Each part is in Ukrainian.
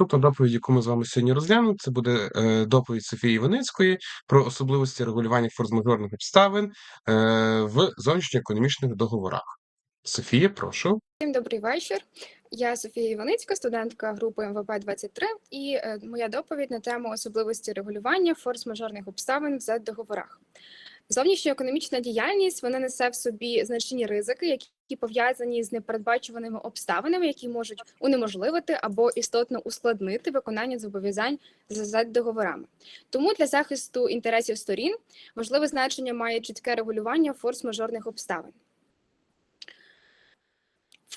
Наступна доповідь, яку ми з вами сьогодні розглянемо, це буде е, доповідь Софії Іваницької про особливості регулювання форс-мажорних обставин е, в зовнішньоекономічних договорах. Софія, прошу. Всім добрий вечір. Я Софія Іваницька, студентка групи МВП 23 і е, моя доповідь на тему особливості регулювання форс-мажорних обставин в Z-договорах. Зовнішньоекономічна діяльність вона несе в собі значні ризики, які пов'язані з непередбачуваними обставинами, які можуть унеможливити або істотно ускладнити виконання зобов'язань за Z-договорами. Тому для захисту інтересів сторін важливе значення має чітке регулювання форс-мажорних обставин.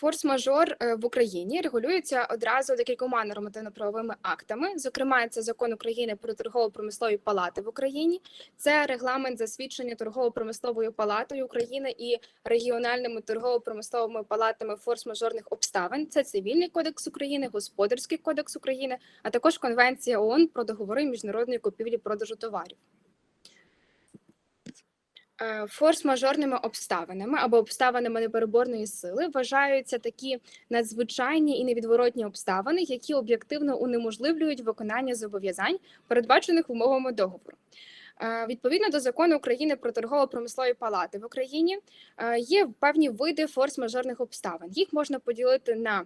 Форс-мажор е, в Україні регулюється одразу декількома нормативно-правовими актами. Зокрема, це закон України про торгово-промислові палати в Україні, це регламент засвідчення торгово-промисловою палатою України і регіональними торгово-промисловими палатами форс-мажорних обставин. Це цивільний кодекс України, господарський кодекс України, а також Конвенція ООН про договори міжнародної купівлі продажу товарів. Е, Форс-мажорними обставинами або обставинами непереборної сили вважаються такі надзвичайні і невідворотні обставини, які об'єктивно унеможливлюють виконання зобов'язань, передбачених умовами договору. Е, Відповідно до закону України про торгово-промислові палати в Україні е, є певні види форс-мажорних обставин. Їх можна поділити на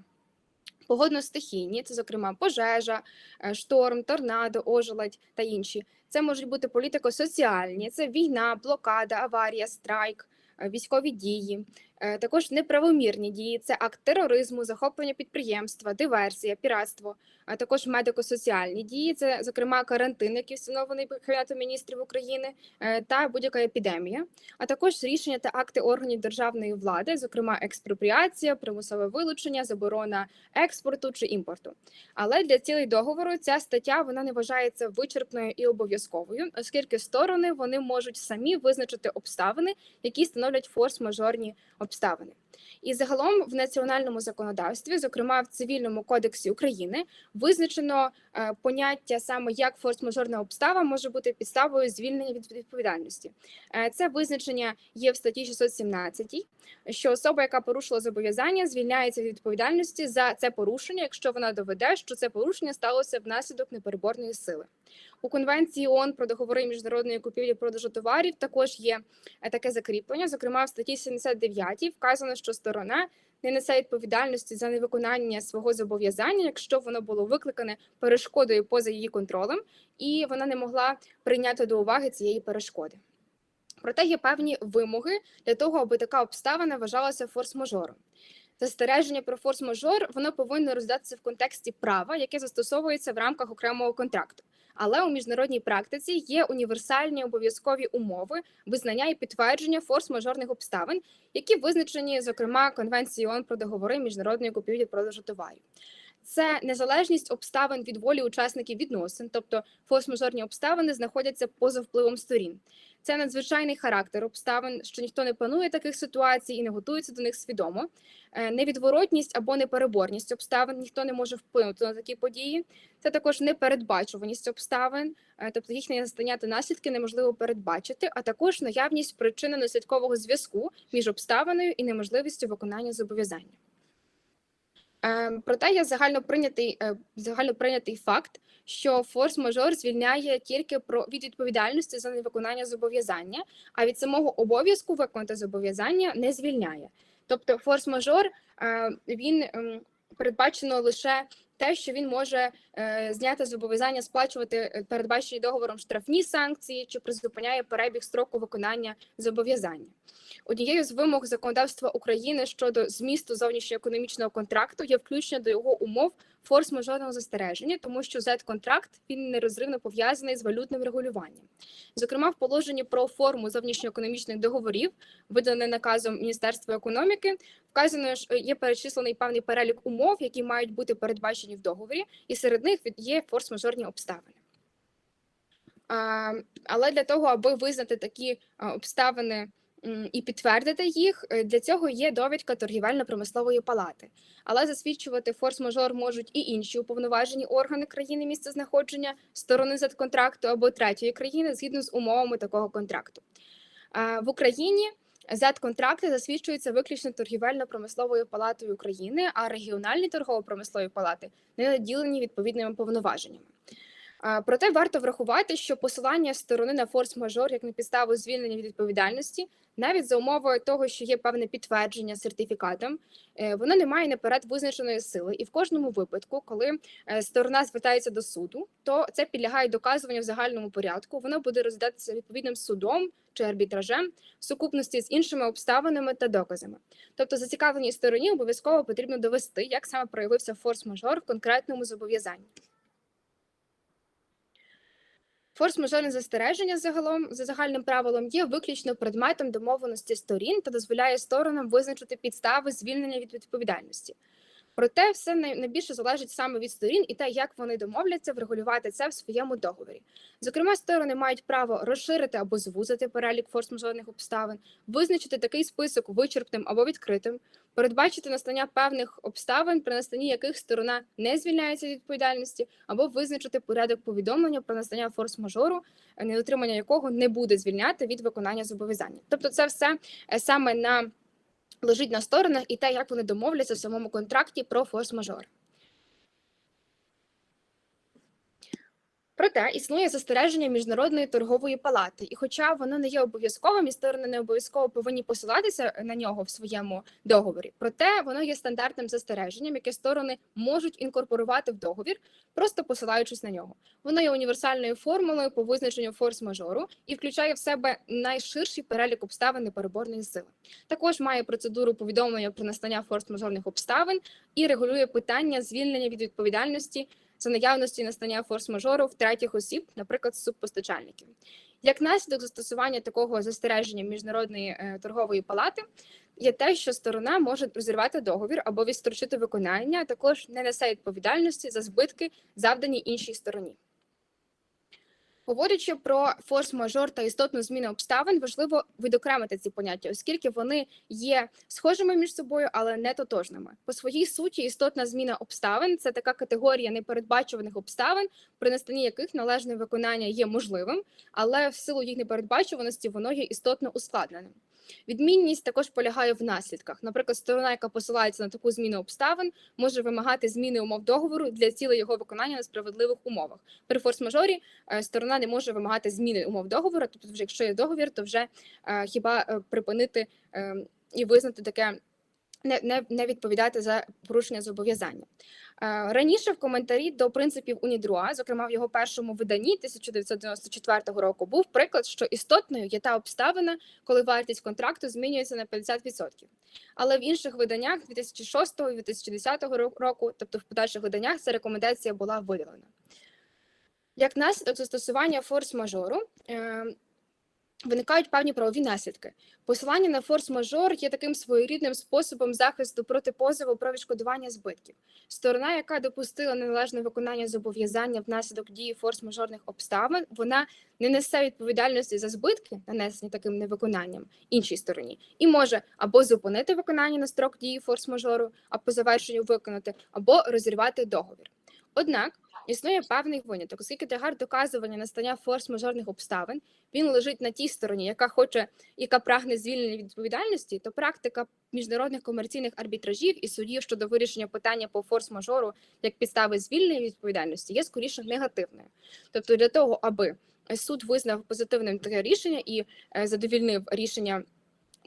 погодно-стихійні, це, зокрема, пожежа, е, шторм, торнадо, ожеледь та інші. Це можуть бути політико-соціальні, це війна, блокада, аварія, страйк, е, військові дії. Е, Також неправомірні дії це акт тероризму, захоплення підприємства, диверсія, піратство, а також медико-соціальні дії. Це, зокрема, карантин, який встановлений Кабінетом міністрів України, е, та будь-яка епідемія, а також рішення та акти органів державної влади, зокрема експропріація, примусове вилучення, заборона експорту чи імпорту. Але для цілей договору ця стаття вона не вважається вичерпною і обов'язковою, оскільки сторони вони можуть самі визначити обставини, які становлять форс-мажорні обставини обставини. І загалом в національному законодавстві, зокрема в цивільному кодексі України, визначено е, поняття саме як форс-мажорна обстава може бути підставою звільнення від відповідальності. Е, це визначення є в статті 617, що особа, яка порушила зобов'язання, звільняється від відповідальності за це порушення, якщо вона доведе, що це порушення сталося внаслідок непереборної сили. У конвенції ООН про договори міжнародної купівлі продажу товарів також є е, таке закріплення. Зокрема, в статті 79 вказано, що сторона не несе відповідальності за невиконання свого зобов'язання, якщо воно було викликане перешкодою поза її контролем, і вона не могла прийняти до уваги цієї перешкоди. Проте є певні вимоги для того, аби така обставина вважалася форс-мажором. Застереження про форс-мажор воно повинно роздатися в контексті права, яке застосовується в рамках окремого контракту. Але у міжнародній практиці є універсальні обов'язкові умови визнання і підтвердження форс-мажорних обставин, які визначені, зокрема, Конвенцією ООН про договори міжнародної купівлі продажу товарів. Це незалежність обставин від волі учасників відносин, тобто форс-мажорні обставини знаходяться поза впливом сторін. Це надзвичайний характер обставин, що ніхто не планує таких ситуацій і не готується до них свідомо. Е, Невідворотність або непереборність обставин ніхто не може вплинути на такі події. Це також непередбачуваність обставин, е, тобто їхнє настання та наслідки неможливо передбачити, а також наявність причинно-наслідкового зв'язку між обставиною і неможливістю виконання зобов'язання. Е, Проте є загальноприйнятий, загально загальноприйнятий факт, що форс-мажор звільняє тільки про від відповідальності за невиконання зобов'язання, а від самого обов'язку виконати зобов'язання не звільняє. Тобто, форс-мажор е, він ем, передбачено лише те, що він може е, зняти зобов'язання сплачувати е, передбачені договором штрафні санкції чи призупиняє перебіг строку виконання зобов'язання. Однією з вимог законодавства України щодо змісту зовнішньоекономічного контракту є включення до його умов форс-мажорного застереження, тому що Z-контракт він нерозривно пов'язаний з валютним регулюванням. Зокрема, в положенні про форму зовнішньоекономічних договорів, видане наказом Міністерства економіки, вказано, що є перечислений певний перелік умов, які мають бути передбачені в договорі, і серед них є форс-мажорні обставини. Але для того, аби визнати такі обставини і підтвердити їх, е, для цього є довідка торгівельно-промислової палати. Але засвідчувати форс-мажор можуть і інші уповноважені органи країни місцезнаходження, сторони Z-контракту або третьої країни згідно з умовами такого контракту. В Україні Z-контракти засвідчуються виключно торгівельно-промисловою палатою України, а регіональні торгово-промислові палати не наділені відповідними повноваженнями. Проте варто врахувати, що посилання сторони на форс-мажор як на підставу звільнення від відповідальності, навіть за умовою того, що є певне підтвердження сертифікатом, е, воно не має наперед визначеної сили, і в кожному випадку, коли е, сторона звертається до суду, то це підлягає доказуванню в загальному порядку. Воно буде розглядатися відповідним судом чи арбітражем в сукупності з іншими обставинами та доказами. Тобто, зацікавленій стороні обов'язково потрібно довести, як саме проявився форс-мажор в конкретному зобов'язанні. Форс-мажорне застереження загалом за загальним правилом є виключно предметом домовленості сторін та дозволяє сторонам визначити підстави звільнення від відповідальності. Проте все найбільше залежить саме від сторін і те, як вони домовляться врегулювати це в своєму договорі. Зокрема, сторони мають право розширити або звузити перелік форс-мажорних обставин, визначити такий список вичерпним або відкритим, передбачити настання певних обставин, при настанні яких сторона не звільняється від відповідальності, або визначити порядок повідомлення про настання форс-мажору, е, недотримання якого не буде звільняти від виконання зобов'язання. Тобто, це все е, саме на лежить на сторонах і те, як вони домовляться в самому контракті про форс-мажор. Проте існує застереження міжнародної торгової палати, і хоча воно не є обов'язковим, і сторони не обов'язково повинні посилатися на нього в своєму договорі. Проте воно є стандартним застереженням, яке сторони можуть інкорпорувати в договір, просто посилаючись на нього. Воно є універсальною формулою по визначенню форс-мажору і включає в себе найширший перелік обставин непереборної сили. Також має процедуру повідомлення про настання форс-мажорних обставин і регулює питання звільнення від відповідальності за наявності настання форс-мажору в третіх осіб, наприклад, субпостачальників. Як наслідок застосування такого застереження міжнародної е, торгової палати є те, що сторона може розірвати договір або відстрочити виконання, а також не несе відповідальності за збитки, завдані іншій стороні. Говорячи про форс-мажор та істотну зміну обставин, важливо відокремити ці поняття, оскільки вони є схожими між собою, але не тотожними. По своїй суті, істотна зміна обставин це така категорія непередбачуваних обставин, при настанні яких належне виконання є можливим, але в силу їх непередбачуваності воно є істотно ускладненим. Відмінність також полягає в наслідках. Наприклад, сторона, яка посилається на таку зміну обставин, може вимагати зміни умов договору для цілей його виконання на справедливих умовах. При форс-мажорі е, сторона не може вимагати зміни умов договору. Тобто, вже якщо є договір, то вже е, хіба е, припинити е, і визнати таке. Не, не, не відповідати за порушення зобов'язання. Е, Раніше в коментарі до принципів Унідруа, зокрема в його першому виданні 1994 року, був приклад, що істотною є та обставина, коли вартість контракту змінюється на 50%. Але в інших виданнях 2006 і 2010 ро- року, тобто в подальших виданнях, ця рекомендація була видалена. Як наслідок застосування форс-мажору е, виникають певні правові наслідки. Посилання на форс-мажор є таким своєрідним способом захисту проти позову про відшкодування збитків. Сторона, яка допустила неналежне виконання зобов'язання внаслідок дії форс-мажорних обставин, вона не несе відповідальності за збитки, нанесені таким невиконанням іншій стороні, і може або зупинити виконання на строк дії форс-мажору, а по завершенню виконати, або розірвати договір. Однак існує певний виняток, оскільки тягар доказування настання форс-мажорних обставин він лежить на тій стороні, яка хоче, яка прагне звільнення від відповідальності, то практика міжнародних комерційних арбітражів і судів щодо вирішення питання по форс-мажору як підстави звільнення від відповідальності є скоріше негативною. Тобто, для того, аби суд визнав позитивним таке рішення і е, задовільнив рішення.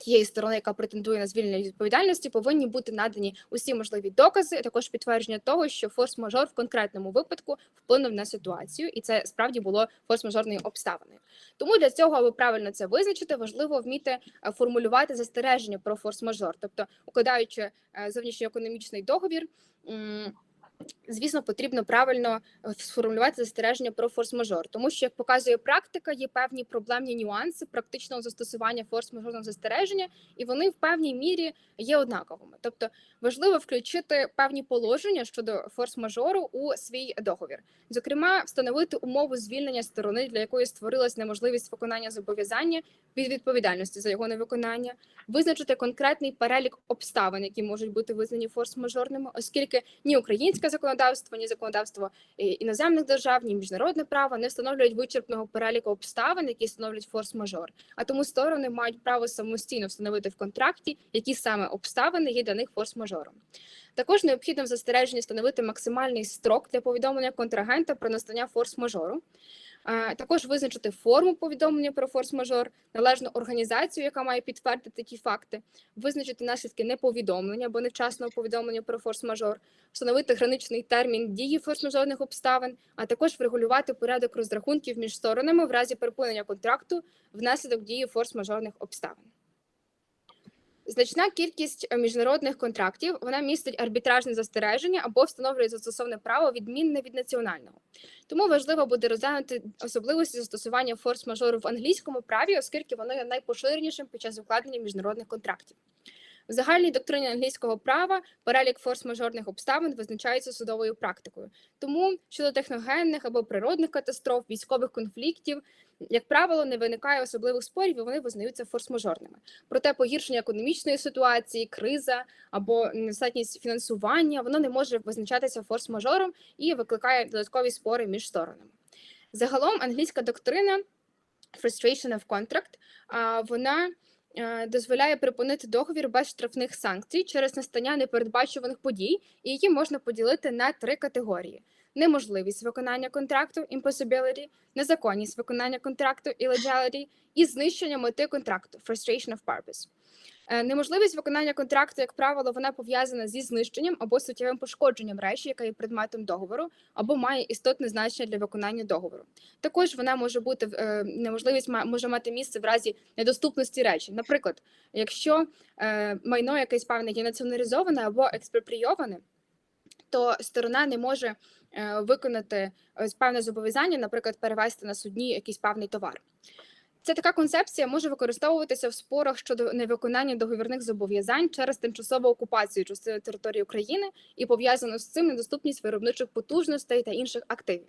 Тієї сторони, яка претендує на звільнення від відповідальності, повинні бути надані усі можливі докази, а також підтвердження того, що форс-мажор в конкретному випадку вплинув на ситуацію, і це справді було форс-мажорною обставиною. Тому для цього, аби правильно це визначити, важливо вміти е, формулювати застереження про форс-мажор, тобто укладаючи е, зовнішньоекономічний договір. Звісно, потрібно правильно е, сформулювати застереження про форс-мажор, тому що, як показує практика, є певні проблемні нюанси практичного застосування форс-мажорного застереження, і вони в певній мірі є однаковими. Тобто важливо включити певні положення щодо форс-мажору у свій договір, зокрема, встановити умову звільнення сторони, для якої створилась неможливість виконання зобов'язання від відповідальності за його невиконання, визначити конкретний перелік обставин, які можуть бути визнані форс-мажорними, оскільки ні українське законодавство, ні законодавство е, іноземних держав, ні міжнародне право не встановлюють вичерпного переліку обставин, які становлять форс-мажор. А тому сторони мають право самостійно встановити в контракті, які саме обставини є для них форс-мажором. Також необхідно в застереженні встановити максимальний строк для повідомлення контрагента про настання форс-мажору. Також визначити форму повідомлення про форс-мажор, належну організацію, яка має підтвердити ті факти, визначити наслідки неповідомлення або невчасного повідомлення про форс-мажор, встановити граничний термін дії форс-мажорних обставин, а також врегулювати порядок розрахунків між сторонами в разі припинення контракту внаслідок дії форс-мажорних обставин. Значна кількість е, міжнародних контрактів вона містить арбітражне застереження або встановлює застосовне право відмінне від національного. Тому важливо буде розглянути особливості застосування форс-мажору в англійському праві, оскільки воно є найпоширенішим під час укладення міжнародних контрактів. В загальній доктрині англійського права перелік форс-мажорних обставин визначається судовою практикою. Тому щодо техногенних або природних катастроф, військових конфліктів, як правило, не виникає особливих спорів, і вони визнаються форс-мажорними. Проте погіршення економічної ситуації, криза або недостатність фінансування воно не може визначатися форс-мажором і викликає додаткові спори між сторонами. Загалом англійська доктрина frustration of contract, вона дозволяє припинити договір без штрафних санкцій через настання непередбачуваних подій, і її можна поділити на три категорії: неможливість виконання контракту impossibility, незаконність виконання контракту illegality і знищення мети контракту frustration of purpose. Е, Неможливість виконання контракту, як правило, вона пов'язана зі знищенням або суттєвим пошкодженням речі, яка є предметом договору, або має істотне значення для виконання договору. Також вона може бути е, неможливість може мати місце в разі недоступності речі. Наприклад, якщо е, майно якесь певне є націоналізоване або експропрійоване, то сторона не може е, виконати е, певне зобов'язання, наприклад, перевести на судні якийсь певний товар. Це така концепція може використовуватися в спорах щодо невиконання договірних зобов'язань через тимчасову окупацію частини території України і пов'язано з цим недоступність виробничих потужностей та інших активів.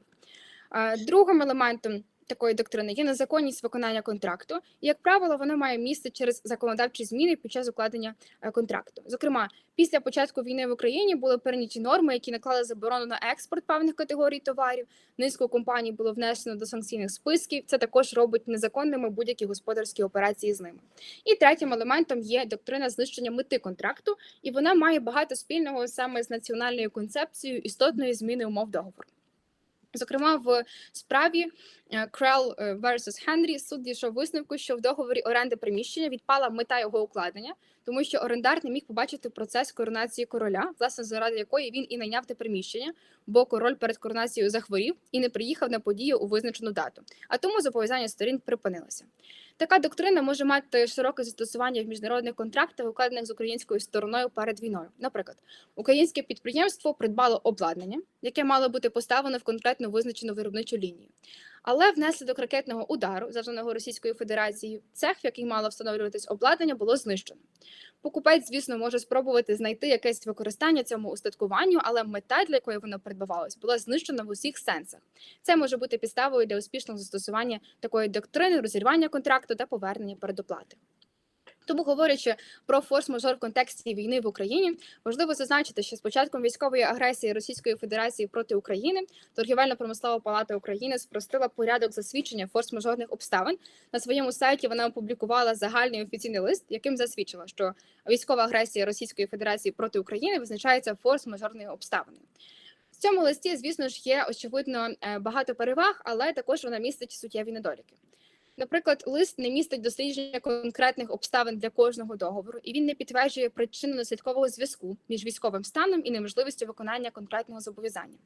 Е, Другим елементом такої доктрини є незаконність виконання контракту, і, як правило, воно має місце через законодавчі зміни під час укладення е, контракту. Зокрема, після початку війни в Україні були прийняті норми, які наклали заборону на експорт певних категорій товарів. Низку компаній було внесено до санкційних списків. Це також робить незаконними будь-які господарські операції з ними. І третім елементом є доктрина знищення мети контракту, і вона має багато спільного саме з національною концепцією істотної зміни умов договору. Зокрема, в справі е, Крел е, versus Henry суд дійшов висновку, що в договорі оренди приміщення відпала мета його укладення, тому що орендар не міг побачити процес коронації короля, власне, заради якої він і найняв те приміщення, бо король перед коронацією захворів і не приїхав на подію у визначену дату. А тому зобов'язання сторін припинилося. Така доктрина може мати широке застосування в міжнародних контрактах, укладених з українською стороною перед війною. Наприклад, українське підприємство придбало обладнання, яке мало бути поставлено в конкретно визначену виробничу лінію. Але внаслідок ракетного удару, завданого Російською Федерацією, цех, в який мало встановлюватись обладнання, було знищено. Покупець, звісно, може спробувати знайти якесь використання цьому устаткуванню, але мета, для якої воно придбавалось, була знищена в усіх сенсах. Це може бути підставою для успішного застосування такої доктрини, розірвання контракту та повернення передоплати. Тому, говорячи про форс-мажор в контексті війни в Україні, важливо зазначити, що з початком військової агресії Російської Федерації проти України торгівельно-промислова палата України спростила порядок засвідчення форс-мажорних обставин. На своєму сайті вона опублікувала загальний офіційний лист, яким засвідчила, що військова агресія Російської Федерації проти України визначається форс-мажорною обставиною. В цьому листі, звісно ж, є очевидно е, багато переваг, але також вона містить суттєві недоліки. Наприклад, лист не містить дослідження конкретних обставин для кожного договору, і він не підтверджує причинно-наслідкового зв'язку між військовим станом і неможливістю виконання конкретного зобов'язання.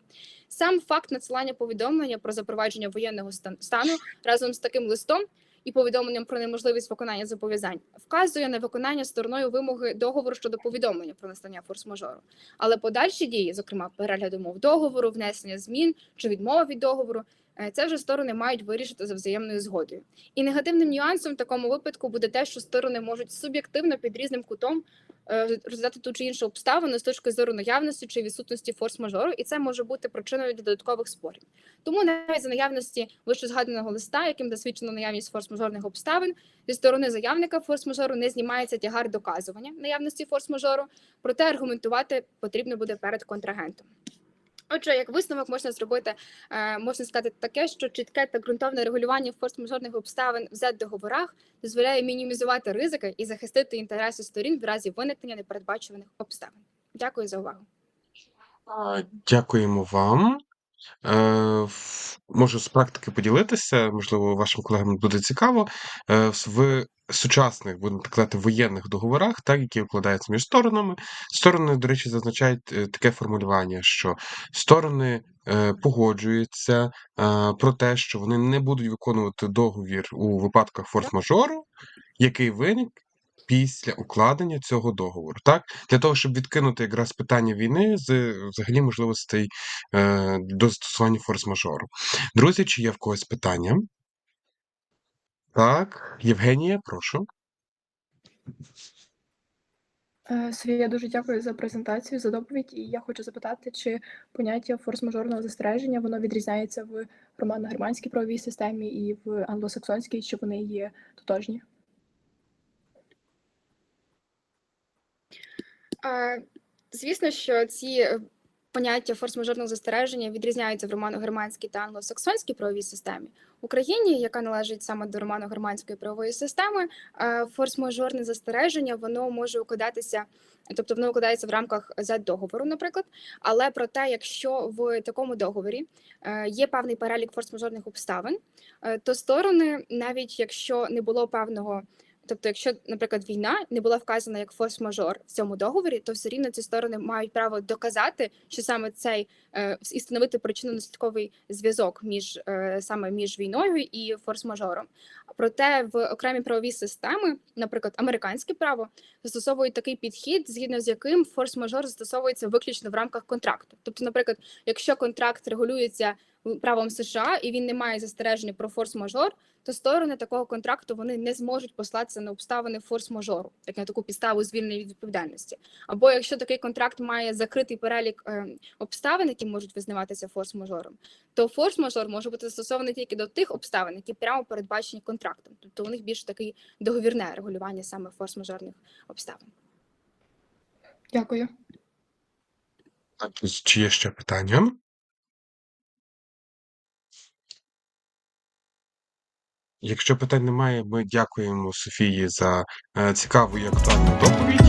Сам факт надсилання повідомлення про запровадження воєнного стану разом з таким листом і повідомленням про неможливість виконання зобов'язань вказує на виконання стороною вимоги договору щодо повідомлення про настання форс-мажору. Але подальші дії, зокрема перегляд умов договору, внесення змін чи відмова від договору, це вже сторони мають вирішити за взаємною згодою. І негативним нюансом в такому випадку буде те, що сторони можуть суб'єктивно під різним кутом е, розглядати ту чи іншу обставину з точки зору наявності чи відсутності форс-мажору, і це може бути причиною для додаткових спорів. Тому навіть за наявності вищезгаданого листа, яким засвідчено наявність форс-мажорних обставин, зі сторони заявника форс-мажору не знімається тягар доказування наявності форс-мажору, проте аргументувати потрібно буде перед контрагентом. Отже, як висновок можна зробити, е, можна сказати таке, що чітке та ґрунтовне регулювання форс-мажорних обставин в Z-договорах дозволяє мінімізувати ризики і захистити інтереси сторін в разі виникнення непередбачуваних обставин. Дякую за увагу. Дякуємо вам. Е, Можу з практики поділитися, можливо, вашим колегам буде цікаво. Е, в сучасних, будемо так казати, воєнних договорах, так, які укладаються між сторонами, сторони, до речі, зазначають е, таке формулювання, що сторони погоджуються про те, що вони не будуть виконувати договір у випадках форс-мажору, який виник після укладення цього договору. Так? Для того, щоб відкинути якраз питання війни з взагалі можливостей е, до застосування форс-мажору. Друзі, чи є в когось питання? Так, Євгенія, прошу. Е, Софія, дуже дякую за презентацію, за доповідь. І я хочу запитати, чи поняття форс-мажорного застереження воно відрізняється в романо-германській правовій системі і в англосаксонській, чи вони є тотожні? Звісно, що ці е, поняття форс-мажорного застереження відрізняються в романо-германській та англосаксонській правовій системі. В Україні, яка належить саме до романо-германської правової системи, е, форс-мажорне застереження воно може укладатися, тобто воно укладається в рамках Z-договору, наприклад. Але проте, якщо в такому договорі е, є певний перелік форс-мажорних обставин, то сторони, навіть якщо не було певного Тобто, якщо, наприклад, війна не була вказана як форс-мажор в цьому договорі, то все рівно ці сторони мають право доказати, що саме цей е, і встановити причинно-наслідковий зв'язок між е, саме між війною і форс-мажором. Проте в окремі правові системи, наприклад, американське право, застосовують такий підхід, згідно з яким форс-мажор застосовується виключно в рамках контракту. Тобто, наприклад, якщо контракт регулюється правом США і він не має застереження про форс-мажор, то сторони такого контракту вони не зможуть послатися на обставини форс-мажору, як на таку підставу звільнення від відповідальності. Або якщо такий контракт має закритий перелік е, обставин, які можуть визнаватися форс-мажором, то форс-мажор може бути застосований тільки до тих обставин, які прямо передбачені контрактом. Тобто у них більш такий договірне регулювання саме форс-мажорних обставин. Дякую. Чи є ще питання? Якщо питань немає, ми дякуємо Софії за е, цікаву і актуальну доповідь.